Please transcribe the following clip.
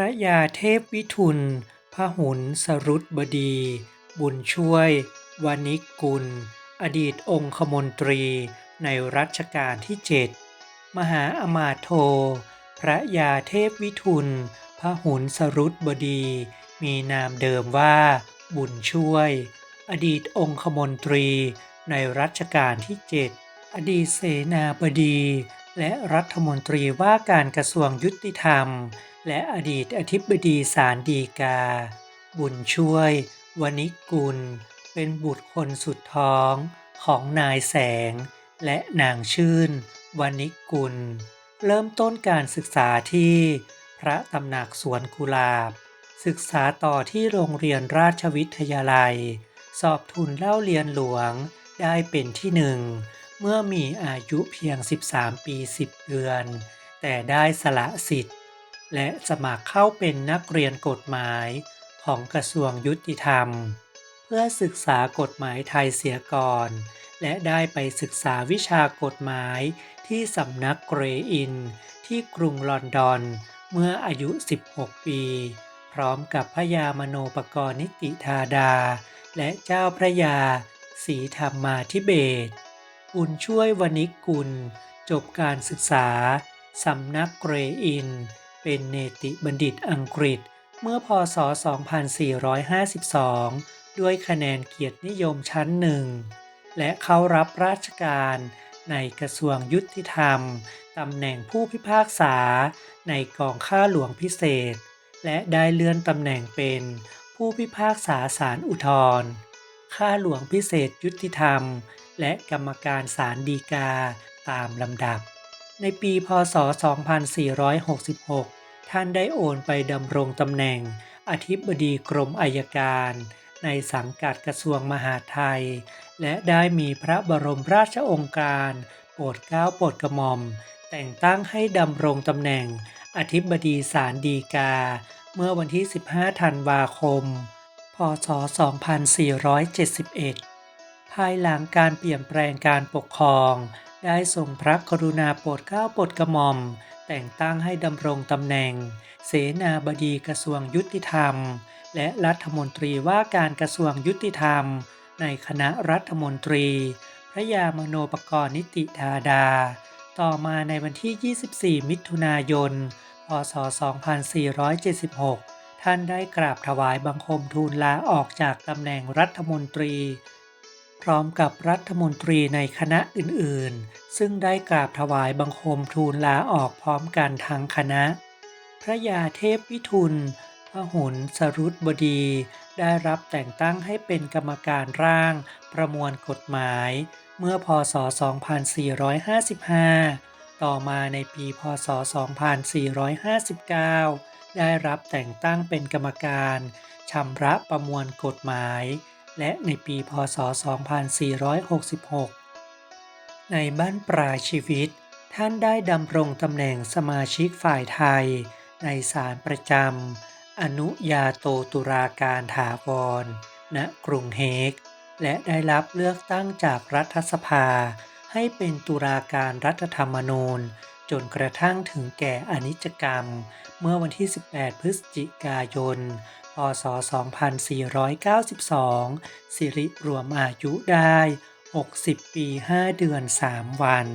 ระยาเทพวิทุลพหุลสรุตบดี บุญช่วยวณิกกุล อดีตองคมนตรีในรัชกาลที่เจ็ดมหาอมาโท พระยาเทพวิทุลพหุลสรุตบดี มีนามเดิมว่า บุญช่วย อดีตองคมนตรีในรัชกาลที่เจ็ดอดีตเสนาบดี และรัฐมนตรีว่าการกระทรวงยุติธรรม และอดีตอธิบดีศาลฎีกา บุญช่วย วณิกุล เป็นบุตรคนสุดท้องของนายแสง และนางชื่น วณิกกุล เริ่มต้นการศึกษาที่พระตำหนักสวนกุหลาบ ศึกษาต่อที่โรงเรียนราชวิทยาลัย สอบทุนเล่าเรียนหลวงได้เป็นที่หนึ่ง เมื่อมีอายุเพียง 13 ปี 10 เดือน แต่ได้สละสิทธิ์ และสมัครเข้าเป็นนักเรียนกฎหมายของกระทรวงยุติธรรม เพื่อศึกษากฎหมายไทยเสียก่อน และได้ไปศึกษาวิชากฎหมายที่สำนักเกรอิน ที่กรุงลอนดอน เมื่ออายุ 16 ปี พร้อมกับพระยามโนปกรณ์นิติธาดา และเจ้าพระยาศรีธรรมาธิเบศ บุญช่วยวณิกุล จบการศึกษา สำนักเกรอิน เป็นเนติบัณฑิตอังกฤษ เมื่อพศ 2452 ด้วยคะแนนเกียรตินิยมชั้นหนึ่ง และเข้ารับราชการในกระทรวงยุติธรรม ตำแหน่งผู้พิพากษา ในกองข้าหลวงพิเศษ และได้เลื่อนตำแหน่งเป็นผู้พิพากษาศาลอุทธรณ์ข้าหลวงพิเศษยุติธรรม และกรรมการศาลฎีกาตามลำดับ ในปีพศ 2466 ท่านได้โอนไปดำรงตำแหน่ง อธิบดีกรมอัยการ ในสังกัดกระทรวงมหาดไทย และได้มีพระบรมราชองค์การ โปรดเกล้าโปรดกระหม่อม แต่งตั้งให้ดำรงตำแหน่ง อธิบดีศาลฎีกา เมื่อวันที่ 15 ธันวาคม พศ 2471 ภายหลังการเปลี่ยนแปลงการปกครอง ได้ทรงพระกรุณาโปรดเกล้าโปรดกระหม่อม แต่งตั้งให้ดำรงตำแหน่ง เสนาบดีกระทรวงยุติธรรม และรัฐมนตรีว่าการกระทรวงยุติธรรม ในคณะรัฐมนตรี พระยามโนปกรณ์นิติธาดา ต่อมาในวันที่ 24 มิถุนายน พศ 2476 ท่านได้กราบถวายบังคมทูลลาออกจากตำแหน่งรัฐมนตรี พร้อมกับรัฐมนตรีในคณะอื่นๆ ซึ่งได้กราบถวายบังคมทูลลาออกพร้อมกันทั้งคณะ พระยาเทพวิทุลพหุลสรุตบดี ได้รับแต่งตั้งให้เป็นกรรมการร่าง ประมวลกฎหมาย เมื่อพศ 2455 ต่อมาในปีพศ 2459 ได้รับแต่งตั้งเป็นกรรมการชำระประมวลกฎหมาย และในปีพศ 2466 ในบ้านปลายชีวิต ท่านได้ดำรงตำแหน่งสมาชิกฝ่ายไทย ในศาลประจำ อนุญาโตตุลาการถาวร ณ กรุงเฮก และได้รับเลือกตั้งจากรัฐสภา ให้เป็นตุลาการรัฐธรรมนูญ จนกระทั่งถึงแก่อนิจกรรม เมื่อวันที่ 18 พฤศจิกายน พศ 2492 สิริรวมอายุได้ 60 ปี 5 เดือน 3 วัน